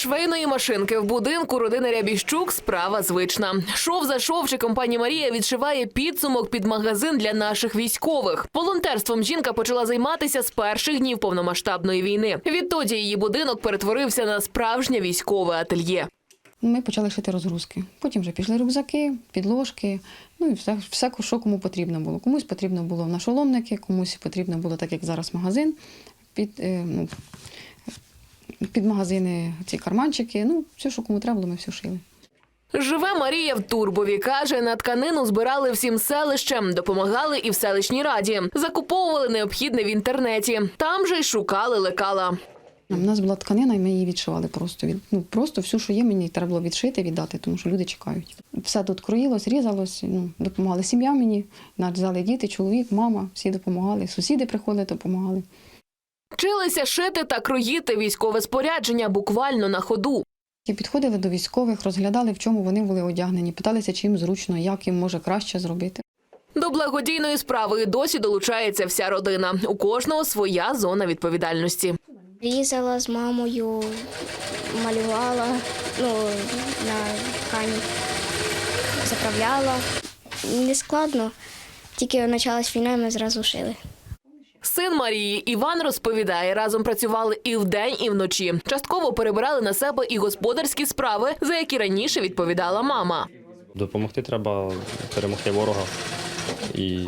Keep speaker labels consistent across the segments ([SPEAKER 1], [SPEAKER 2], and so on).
[SPEAKER 1] швейної машинки в будинку родини Рябіщук справа звична. Шов за шовчиком пані Марія відшиває підсумок під магазин для наших військових. Волонтерством жінка почала займатися з перших днів повномасштабної війни. Відтоді її будинок перетворився на справжнє військове ательє.
[SPEAKER 2] Ми почали шити розгрузки. Потім вже пішли рюкзаки, підложки, ну і все, все, що кому потрібно було. Комусь потрібно було нашоломники, комусь потрібно було, так як зараз магазин, під, е, ну, під магазини ці карманчики. Ну, все, що кому треба було, ми все шили.
[SPEAKER 1] Живе Марія в Турбові. Каже, на тканину збирали всім селищем, допомагали і в селищній раді. Закуповували необхідне в інтернеті. Там же й шукали лекала.
[SPEAKER 2] У нас була тканина, і ми її відшивали просто. Від, ну, просто все, що є, мені треба було відшити, віддати, тому що люди чекають. Все тут кроїлось, різалось, ну, допомагали сім'я мені, нарізали діти, чоловік, мама, всі допомагали, сусіди приходили, допомагали.
[SPEAKER 1] Вчилися шити та кроїти військове спорядження буквально на ходу.
[SPEAKER 2] І підходили до військових, розглядали, в чому вони були одягнені, питалися, чи їм зручно, як їм може краще зробити.
[SPEAKER 1] До благодійної справи і досі долучається вся родина. У кожного своя зона відповідальності.
[SPEAKER 3] Різала з мамою, малювала ну, на ткані, заправляла. Не складно, тільки почалась війна, і ми зразу шили.
[SPEAKER 1] Син Марії Іван розповідає, разом працювали і вдень, і вночі. Частково перебирали на себе і господарські справи, за які раніше відповідала мама.
[SPEAKER 4] Допомогти треба перемогти ворога і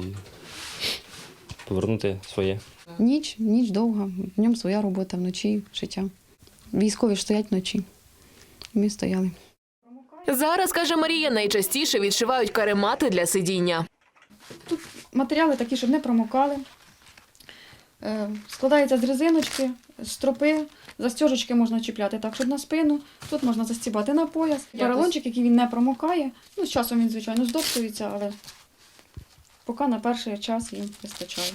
[SPEAKER 4] повернути своє.
[SPEAKER 2] Ніч, ніч довга, в ньому своя робота, вночі життя. Військові ж стоять вночі. Ми стояли.
[SPEAKER 1] Зараз каже Марія, найчастіше відшивають каремати для сидіння.
[SPEAKER 2] Тут Матеріали такі, щоб не промокали. Е, Складається з резиночки, з стропи, застежечки можна чіпляти так, щоб на спину. Тут можна застібати на пояс. Поролончик, який він не промокає. Ну, з часом він, звичайно, здовтується, але поки на перший час їм вистачає.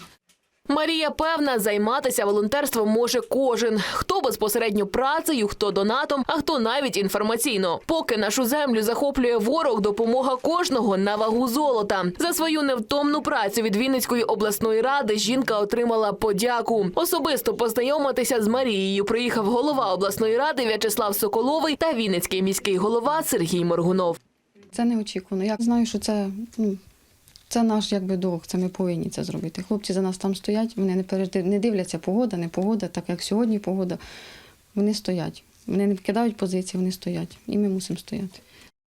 [SPEAKER 1] Марія певна, займатися волонтерством може кожен. Хто безпосередньо працею, хто донатом, а хто навіть інформаційно. Поки нашу землю захоплює ворог, допомога кожного на вагу золота. За свою невтомну працю від Вінницької обласної ради жінка отримала подяку. Особисто познайомитися з Марією приїхав голова обласної ради В'ячеслав Соколовий та Вінницький міський голова Сергій Моргунов.
[SPEAKER 2] Це неочікувано. Я знаю, що це, ну, це наш якби долг, це ми повинні це зробити. Хлопці за нас там стоять, вони не, не дивляться погода, не погода, так як сьогодні погода. Вони стоять. Вони не вкидають позиції, вони стоять. І ми мусимо стояти.